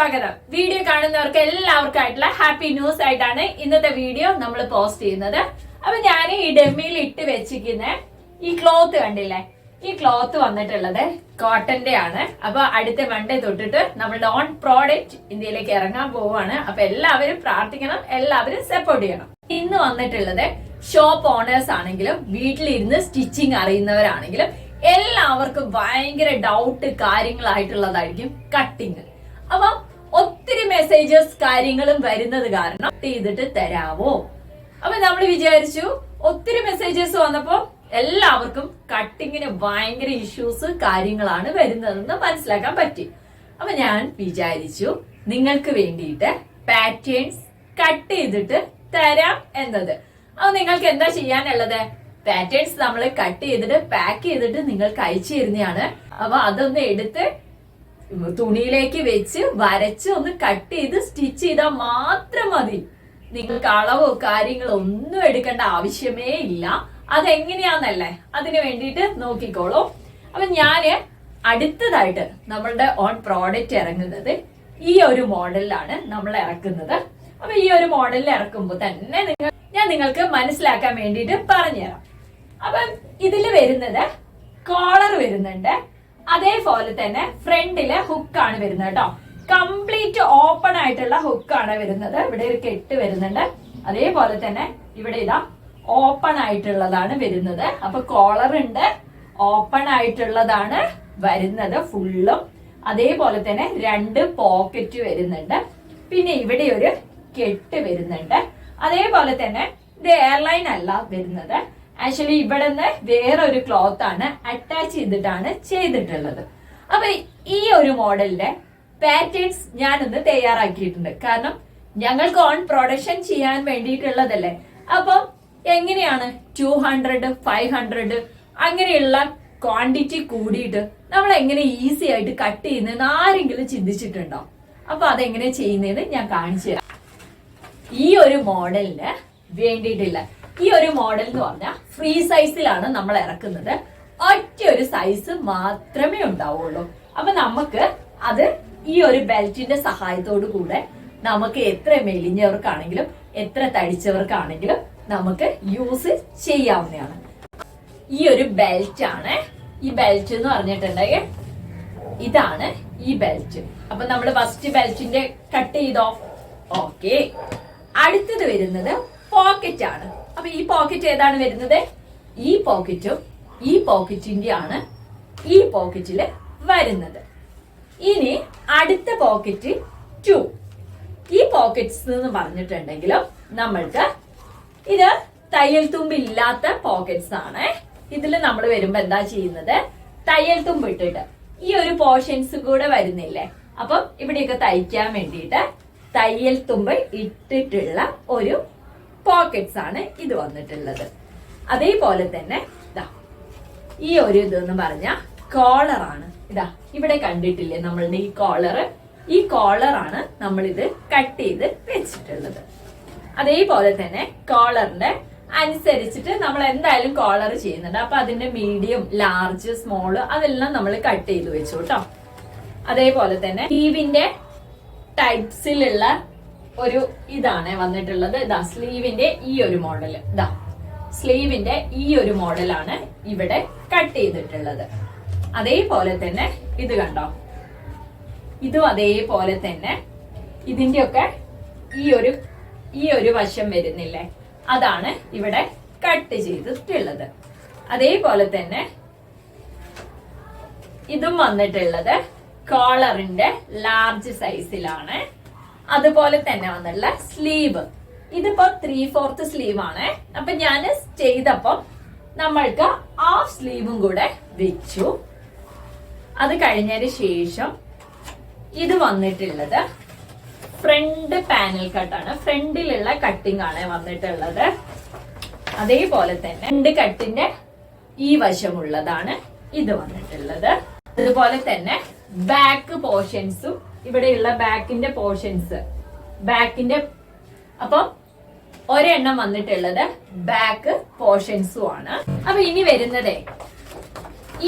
സ്വാഗതം. വീഡിയോ കാണുന്നവർക്ക് എല്ലാവർക്കും ആയിട്ടുള്ള ഹാപ്പി ന്യൂസ് ആയിട്ടാണ് ഇന്നത്തെ വീഡിയോ നമ്മൾ പോസ്റ്റ് ചെയ്യുന്നത്. അപ്പൊ ഞാൻ ഈ ഡെമ്മിയിൽ ഇട്ട് വെച്ചിരിക്കുന്ന ഈ ക്ലോത്ത് കണ്ടില്ലേ? ഈ ക്ലോത്ത് വന്നിട്ടുള്ളത് കോട്ടന്റെ ആണ്. അപ്പൊ അടുത്ത മൺഡേ തൊട്ടിട്ട് നമ്മളുടെ ഓൺ പ്രോഡക്റ്റ് ഇന്ത്യയിലേക്ക് ഇറങ്ങാൻ പോവാണ്. അപ്പൊ എല്ലാവരും പ്രാർത്ഥിക്കണം എല്ലാവരും സപ്പോർട്ട് ചെയ്യണം. ഇന്ന് വന്നിട്ടുള്ളത് ഷോപ്പ് ഓണേഴ്സ് ആണെങ്കിലും വീട്ടിലിരുന്ന് സ്റ്റിച്ചിങ് അറിയുന്നവരാണെങ്കിലും എല്ലാവർക്കും ഭയങ്കര ഡൗട്ട് കാര്യങ്ങളായിട്ടുള്ളതായിരിക്കും കട്ടിങ് അപ്പൊ മെസ്സേജസ് കാര്യങ്ങളും വരുന്നത് കാരണം ചെയ്തിട്ട് തരാവോ? അപ്പൊ നമ്മൾ വിചാരിച്ചു ഒത്തിരി മെസ്സേജസ് വന്നപ്പോ എല്ലാവർക്കും കട്ടിങ്ങിന് ഭയങ്കര ഇഷ്യൂസ് കാര്യങ്ങളാണ് വരുന്നതെന്ന് മനസ്സിലാക്കാൻ പറ്റി. അപ്പൊ ഞാൻ വിചാരിച്ചു നിങ്ങൾക്ക് വേണ്ടിയിട്ട് പാറ്റേൺസ് കട്ട് ചെയ്തിട്ട് തരാം എന്നത്. അപ്പൊ നിങ്ങൾക്ക് എന്താ ചെയ്യാനുള്ളത്? പാറ്റേൺസ് നമ്മൾ കട്ട് ചെയ്തിട്ട് പാക്ക് ചെയ്തിട്ട് നിങ്ങൾക്ക് അയച്ചു തരുന്നതാണ്. അപ്പൊ അതൊന്ന് എടുത്ത് തുണിയിലേക്ക് വെച്ച് വരച്ച് ഒന്ന് കട്ട് ചെയ്ത് സ്റ്റിച്ച് ചെയ്താൽ മാത്രം മതി. നിങ്ങൾക്ക് അളവോ കാര്യങ്ങളോ ഒന്നും എടുക്കേണ്ട ആവശ്യമേ ഇല്ല. അതെങ്ങനെയാന്നല്ലേ? അതിന് വേണ്ടിയിട്ട് നോക്കിക്കോളൂ. അപ്പൊ ഞാൻ അടുത്തതായിട്ട് നമ്മളുടെ ഓൺ പ്രോഡക്റ്റ് ഇറങ്ങുന്നത് ഈ ഒരു മോഡലിലാണ് നമ്മൾ ഇറക്കുന്നത്. അപ്പൊ ഈ ഒരു മോഡലിൽ ഇറക്കുമ്പോൾ തന്നെ നിങ്ങൾ ഞാൻ നിങ്ങൾക്ക് മനസ്സിലാക്കാൻ വേണ്ടിയിട്ട് പറഞ്ഞുതരാം. അപ്പം ഇതിൽ വരുന്നത് കോളർ വരുന്നുണ്ട്. അതേപോലെ തന്നെ ഫ്രണ്ടിൽ ഹുക്കാണ് വരുന്നത് കേട്ടോ. കംപ്ലീറ്റ് ഓപ്പൺ ആയിട്ടുള്ള ഹുക്കാണ് വരുന്നത്. ഇവിടെ ഒരു കെട്ട് വരുന്നുണ്ട്. അതേപോലെ തന്നെ ഇവിടെ ഇതാ ഓപ്പൺ ആയിട്ടുള്ളതാണ് വരുന്നത്. അപ്പൊ കോളർ ഉണ്ട്. ഓപ്പൺ ആയിട്ടുള്ളതാണ് വരുന്നത് ഫുള്ളും അതേപോലെ തന്നെ രണ്ട് പോക്കറ്റ് വരുന്നുണ്ട്. പിന്നെ ഇവിടെ ഒരു കെട്ട് വരുന്നുണ്ട്. അതേപോലെ തന്നെ ഇത് എയർലൈൻ അല്ല വരുന്നത്. ആക്ച്വലി ഇവിടെ നിന്ന് വേറെ ഒരു ക്ലോത്ത് ആണ് അറ്റാച്ച് ചെയ്തിട്ടാണ് ചെയ്തിട്ടുള്ളത്. അപ്പൊ ഈ ഒരു മോഡലിന്റെ പാറ്റേൺസ് ഞാനൊന്ന് തയ്യാറാക്കിയിട്ടുണ്ട്. കാരണം ഞങ്ങൾക്ക് ഓൺ പ്രൊഡക്ഷൻ ചെയ്യാൻ വേണ്ടിയിട്ടുള്ളതല്ലേ? അപ്പം എങ്ങനെയാണ് ടു ഹൺഡ്രഡ് ഫൈവ് ഹൺഡ്രഡ് അങ്ങനെയുള്ള ക്വാണ്ടിറ്റി കൂടിയിട്ട് നമ്മൾ എങ്ങനെ ഈസി ആയിട്ട് കട്ട് ചെയ്യുന്നതെന്ന് ആരെങ്കിലും ചിന്തിച്ചിട്ടുണ്ടോ? അപ്പൊ അതെങ്ങനെ ചെയ്യുന്നതെന്ന് ഞാൻ കാണിച്ചു തരാം. ഈ ഒരു മോഡലിന് വേണ്ടിയിട്ടില്ല ഈ ഒരു മോഡൽ എന്ന് പറഞ്ഞാൽ ഫ്രീ സൈസിലാണ് നമ്മൾ ഇറക്കുന്നത്. ഒറ്റ ഒരു സൈസ് മാത്രമേ ഉണ്ടാവുള്ളൂ. അപ്പൊ നമുക്ക് അത് ഈ ഒരു ബെൽറ്റിന്റെ സഹായത്തോടു കൂടെ നമുക്ക് എത്ര മെലിഞ്ഞവർക്കാണെങ്കിലും എത്ര തടിച്ചവർക്കാണെങ്കിലും നമുക്ക് യൂസ് ചെയ്യാവുന്നതാണ്. ഈ ഒരു ബെൽറ്റ് ആണ്. ഈ ബെൽറ്റ് എന്ന് പറഞ്ഞിട്ടുണ്ടെങ്കിൽ ഇതാണ് ഈ ബെൽറ്റ് അപ്പൊ നമ്മൾ ഫസ്റ്റ് ബെൽറ്റിന്റെ കട്ട് ചെയ്തോ? ഓക്കെ അടുത്തത് വരുന്നത് പോക്കറ്റ് ആണ്. അപ്പൊ ഈ പോക്കറ്റ് ഏതാണ് വരുന്നത്? ഈ പോക്കറ്റും ഈ പോക്കറ്റിന്റെ ആണ് ഈ പോക്കറ്റിൽ വരുന്നത്. ഇനി അടുത്ത പോക്കറ്റ് ടു ഈ പോക്കറ്റ്സ് എന്ന് പറഞ്ഞിട്ടുണ്ടെങ്കിലും നമ്മൾക്ക് ഇത് തയ്യൽ തുമ്പ് ഇല്ലാത്ത പോക്കറ്റ്സ് ആണ്. ഇതിൽ നമ്മൾ വരുമ്പോ എന്താ ചെയ്യുന്നത്? തയ്യൽ തുമ്പ് ഇട്ടിട്ട് ഈ ഒരു പോർഷൻസ് കൂടെ വരുന്നില്ലേ? അപ്പം ഇവിടെയൊക്കെ തയ്ക്കാൻ വേണ്ടിയിട്ട് തയ്യൽ തുമ്പ് ഇട്ടിട്ടുള്ള ഒരു പോക്കറ്റ്സ് ആണ് ഇത് വന്നിട്ടുള്ളത്. അതേപോലെ തന്നെ ഇതാ ഈ ഒരു ഇതെന്ന് പറഞ്ഞ കോളർ ആണ്. ഇതാ ഇവിടെ കണ്ടിട്ടില്ലേ നമ്മളുടെ ഈ കോളർ ഈ കോളർ ആണ് നമ്മൾ ഇത് കട്ട് ചെയ്ത് വെച്ചിട്ടുള്ളത്. അതേപോലെ തന്നെ കോളറിന്റെ അനുസരിച്ചിട്ട് നമ്മൾ എന്തായാലും കോളർ ചെയ്യുന്നുണ്ട്. അപ്പൊ അതിന്റെ മീഡിയം ലാർജ് സ്മോൾ അതെല്ലാം നമ്മൾ കട്ട് ചെയ്ത് വെച്ചു കേട്ടോ. അതേപോലെ തന്നെ സ്ലീവിന്റെ ടൈപ്സിലുള്ള ഒരു ഇതാണ് വന്നിട്ടുള്ളത്. ഇതാ സ്ലീവിന്റെ ഈ ഒരു മോഡൽ ഇതാ സ്ലീവിന്റെ ഈ ഒരു മോഡലാണ് ഇവിടെ കട്ട് ചെയ്തിട്ടുള്ളത്. അതേപോലെ തന്നെ ഇത് കണ്ടോ? ഇതും അതേപോലെ തന്നെ ഇതിന്റെയൊക്കെ ഈ ഒരു ഈ ഒരു വശം വരുന്നില്ലേ? അതാണ് ഇവിടെ കട്ട് ചെയ്തിട്ടുള്ളത്. അതേപോലെ തന്നെ ഇതും വന്നിട്ടുള്ളത് കോളറിന്റെ ലാർജ് സൈസിലാണ് അതുപോലെ തന്നെ വന്നുള്ള സ്ലീവ് ഇതിപ്പോ ത്രീ ഫോർത്ത് സ്ലീവ് ആണ്. അപ്പൊ ഞാൻ ചെയ്തപ്പം നമ്മൾക്ക് ഹാഫ് സ്ലീവും കൂടെ വെച്ചു. അത് കഴിഞ്ഞതിന് ശേഷം ഇത് വന്നിട്ടുള്ളത് ഫ്രണ്ട് പാനൽ കട്ടാണ് ഫ്രണ്ടിലുള്ള കട്ടിംഗ് ആണ് വന്നിട്ടുള്ളത്. അതേപോലെ തന്നെ ഫ്രണ്ട് കട്ടിന്റെ ഈ വശമുള്ളതാണ് ഇത് വന്നിട്ടുള്ളത്. അതുപോലെ തന്നെ ബാക്ക് പോർഷൻസും ഇവിടെയുള്ള ബാക്കിന്റെ പോർഷൻസ്. ബാക്കിന്റെ അപ്പം ഒരെണ്ണം വന്നിട്ടുള്ളത് ബാക്ക് പോർഷൻസും ആണ് അപ്പൊ ഇനി വരുന്നതേ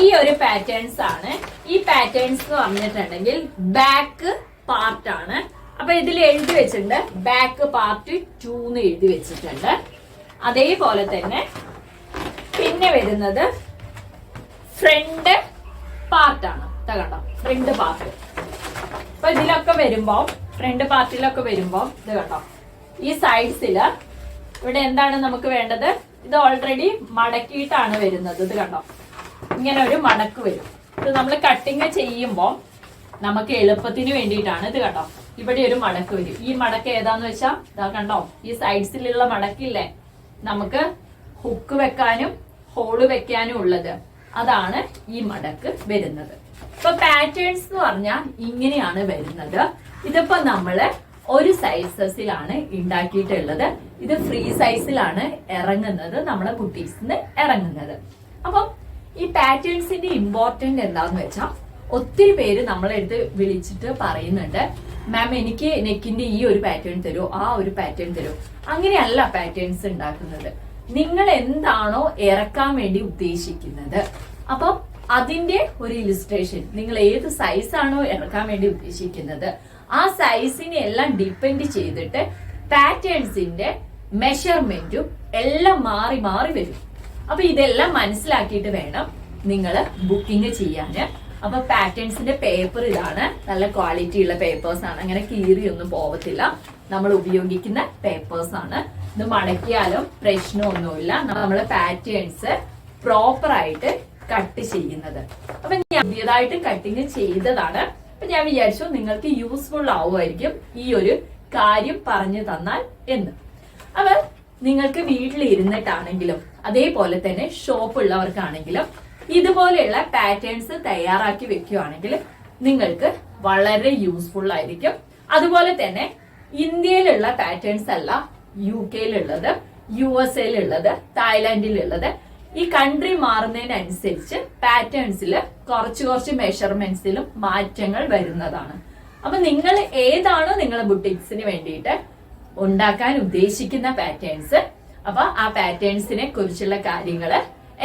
ഈ ഒരു പാറ്റേൺസ് ആണ്. ഈ പാറ്റേൺസ് എന്ന് പറഞ്ഞിട്ടുണ്ടെങ്കിൽ ബാക്ക് പാർട്ടാണ് അപ്പൊ ഇതിൽ എഴുതി വെച്ചിട്ടുണ്ട് ബാക്ക് പാർട്ട് ടു എന്ന് എഴുതി വെച്ചിട്ടുണ്ട്. അതേപോലെ തന്നെ പിന്നെ വരുന്നത് ഫ്രണ്ട് പാർട്ടാണ് കണ്ടോ? ഫ്രണ്ട് പാർട്ട് അപ്പൊ ഇതിലൊക്കെ വരുമ്പോ ഫ്രണ്ട് പാർട്ടിലൊക്കെ വരുമ്പോ ഇത് കേട്ടോ ഈ സൈഡ്സിൽ ഇവിടെ എന്താണ് നമുക്ക് വേണ്ടത്? ഇത് ഓൾറെഡി മടക്കിയിട്ടാണ് വരുന്നത്. ഇത് കണ്ടോ? ഇങ്ങനെ ഒരു മടക്ക് വരും. ഇത് നമ്മൾ കട്ടിങ് ചെയ്യുമ്പോൾ നമുക്ക് എളുപ്പത്തിന് വേണ്ടിയിട്ടാണ്. ഇത് കണ്ടോ? ഇവിടെ ഒരു മടക്ക് വരും. ഈ മടക്ക് ഏതാന്ന് വെച്ചാ ഇതാ കണ്ടോ? ഈ സൈഡ്സിലുള്ള മടക്കില്ലേ? നമുക്ക് ഹുക്ക് വെക്കാനും ഹോൾ വെക്കാനും ഉള്ളത്. അതാണ് ഈ മടക്ക് വരുന്നത്. ഇപ്പൊ പാറ്റേൺസ് എന്ന് പറഞ്ഞാൽ ഇങ്ങനെയാണ് വരുന്നത്. ഇതിപ്പോ നമ്മൾ ഒരു സൈസസിലാണ് ഉണ്ടാക്കിയിട്ടുള്ളത് ഇത് ഫ്രീ സൈസിലാണ് ഇറങ്ങുന്നത് നമ്മുടെ ബുട്ടീക്സിന് ഇറങ്ങുന്നത് അപ്പം ഈ പാറ്റേൺസിന്റെ ഇമ്പോർട്ടന്റ് എന്താന്ന് വെച്ചാൽ ഒത്തിരി പേര് നമ്മളെടുത്ത് വിളിച്ചിട്ട് പറയുന്നുണ്ട് മാം എനിക്ക് നെക്കിന്റെ ഈ ഒരു പാറ്റേൺ തരൂ ആ ഒരു പാറ്റേൺ തരൂ. അങ്ങനെയല്ല പാറ്റേൺസ് ഉണ്ടാക്കുന്നത് നിങ്ങൾ എന്താണോ ഇറക്കാൻ വേണ്ടി ഉദ്ദേശിക്കുന്നത്. അപ്പം അതിന്റെ ഒരു ഇലിസ്ട്രേഷൻ നിങ്ങൾ ഏത് സൈസ് ആണോ ഇറക്കാൻ വേണ്ടി ഉദ്ദേശിക്കുന്നത്. ആ സൈസിനെ എല്ലാം ഡിപ്പെൻഡ് ചെയ്തിട്ട് പാറ്റേൺസിന്റെ മെഷർമെന്റും എല്ലാം മാറി മാറി വരും. അപ്പൊ ഇതെല്ലാം മനസ്സിലാക്കിയിട്ട് വേണം നിങ്ങൾ ബുക്കിംഗ് ചെയ്യാൻ അപ്പൊ പാറ്റേൺസിന്റെ പേപ്പർ ഇതാണ്. നല്ല ക്വാളിറ്റി ഉള്ള പേപ്പേഴ്സ് ആണ്. അങ്ങനെ കീറിയൊന്നും പോവത്തില്ല. നമ്മൾ ഉപയോഗിക്കുന്ന പേപ്പേഴ്സ് ആണ്. ഇത് മടക്കിയാലും പ്രശ്നമൊന്നുമില്ല. നമ്മൾ പാറ്റേൺസ് പ്രോപ്പർ ആയിട്ട് കട്ട് ചെയ്യുന്നത്. അപ്പൊ ഞാൻ പുതിയതായിട്ട് കട്ടിങ് ചെയ്തതാണ്. അപ്പൊ ഞാൻ വിചാരിച്ചു നിങ്ങൾക്ക് യൂസ്ഫുൾ ആവുമായിരിക്കും ഈ ഒരു കാര്യം പറഞ്ഞു തന്നാൽ എന്ന്. അപ്പൊ നിങ്ങൾക്ക് വീട്ടിൽ ഇരുന്നിട്ടാണെങ്കിലും അതേപോലെ തന്നെ ഷോപ്പ് ഉള്ളവർക്കാണെങ്കിലും ഇതുപോലെയുള്ള പാറ്റേൺസ് തയ്യാറാക്കി വെക്കുകയാണെങ്കിൽ നിങ്ങൾക്ക് വളരെ യൂസ്ഫുൾ ആയിരിക്കും. അതുപോലെ തന്നെ ഇന്ത്യയിലുള്ള പാറ്റേൺസ് അല്ല യു കെയിലുള്ളത് യു എസ് എയിലുള്ളത് തായ്ലാന്റിലുള്ളത് ഈ കൺട്രി മാറുന്നതിനനുസരിച്ച് പാറ്റേൺസിൽ കുറച്ച് കുറച്ച് മെഷർമെന്റ്സിലും മാറ്റങ്ങൾ വരുന്നതാണ്. അപ്പൊ നിങ്ങൾ ഏതാണോ നിങ്ങളെ ബുട്ടിക്സിന് വേണ്ടിയിട്ട് ഉണ്ടാക്കാൻ ഉദ്ദേശിക്കുന്ന പാറ്റേൺസ് അപ്പൊ ആ പാറ്റേൺസിനെ കുറിച്ചുള്ള കാര്യങ്ങൾ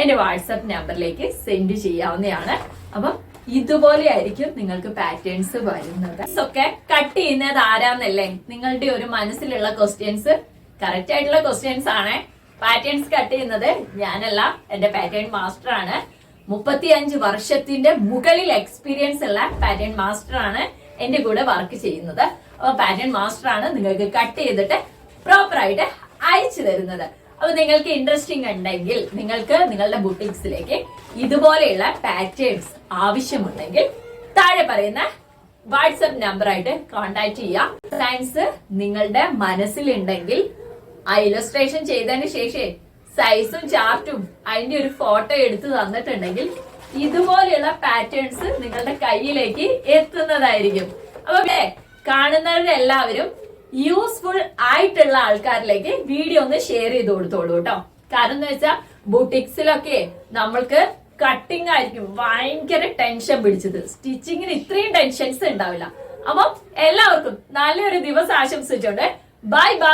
എന്റെ വാട്സപ്പ് നമ്പറിലേക്ക് സെൻഡ് ചെയ്യാവുന്നതാണ്. അപ്പം ഇതുപോലെ ആയിരിക്കും നിങ്ങൾക്ക് പാറ്റേൺസ് വരുന്നത്. ഒക്കെ കട്ട് ചെയ്യുന്നത് ആരാന്നല്ലേ? നിങ്ങളുടെ ഒരു മനസ്സിലുള്ള ക്വസ്റ്റ്യൻസ് കറക്റ്റ് ആയിട്ടുള്ള ക്വസ്റ്റ്യൻസ് ആണ്. പാറ്റേൺസ് കട്ട് ചെയ്യുന്നത് ഞാനല്ല എന്റെ പാറ്റേൺ മാസ്റ്റർ ആണ്. മുപ്പത്തി അഞ്ച് വർഷത്തിന്റെ മുകളിൽ എക്സ്പീരിയൻസ് ഉള്ള പാറ്റേൺ മാസ്റ്റർ ആണ് എന്റെ കൂടെ വർക്ക് ചെയ്യുന്നത്. അപ്പൊ പാറ്റേൺ മാസ്റ്റർ ആണ് നിങ്ങൾക്ക് കട്ട് ചെയ്തിട്ട് പ്രോപ്പർ ആയിട്ട് അയച്ചു തരുന്നത്. അപ്പൊ നിങ്ങൾക്ക് ഇൻട്രസ്റ്റിംഗ് ഉണ്ടെങ്കിൽ നിങ്ങൾക്ക് നിങ്ങളുടെ ബുട്ടിക്സിലേക്ക് ഇതുപോലെയുള്ള പാറ്റേൺസ് ആവശ്യമുണ്ടെങ്കിൽ താഴെ പറയുന്ന വാട്സപ്പ് നമ്പറായിട്ട് കോണ്ടാക്ട് ചെയ്യാം. സയൻസ് നിങ്ങളുടെ മനസ്സിലുണ്ടെങ്കിൽ ആ ഇലസ്ട്രേഷൻ ചെയ്തതിന് ശേഷം സൈസും ചാർട്ടും അതിന്റെ ഒരു ഫോട്ടോ എടുത്ത് തന്നിട്ടുണ്ടെങ്കിൽ ഇതുപോലെയുള്ള പാറ്റേൺസ് നിങ്ങളുടെ കയ്യിലേക്ക് എത്തുന്നതായിരിക്കും. അപ്പൊ കാണുന്നവരെല്ലാവരും യൂസ്ഫുൾ ആയിട്ടുള്ള ആൾക്കാരിലേക്ക് വീഡിയോ ഒന്ന് ഷെയർ ചെയ്ത് കൊടുത്തോളൂ കേട്ടോ. കാരണം എന്ന് വെച്ചാൽ ബുട്ടിക്സിലൊക്കെ നമ്മൾക്ക് കട്ടിംഗ് ആയിരിക്കും ഭയങ്കര ടെൻഷൻ പിടിച്ചത്. സ്റ്റിച്ചിങ്ങിന് ഇത്രയും ടെൻഷൻസ് ഉണ്ടാവില്ല. അപ്പം എല്ലാവർക്കും നല്ലൊരു ദിവസം ആശംസിച്ചോണ്ട് ബൈ ബൈ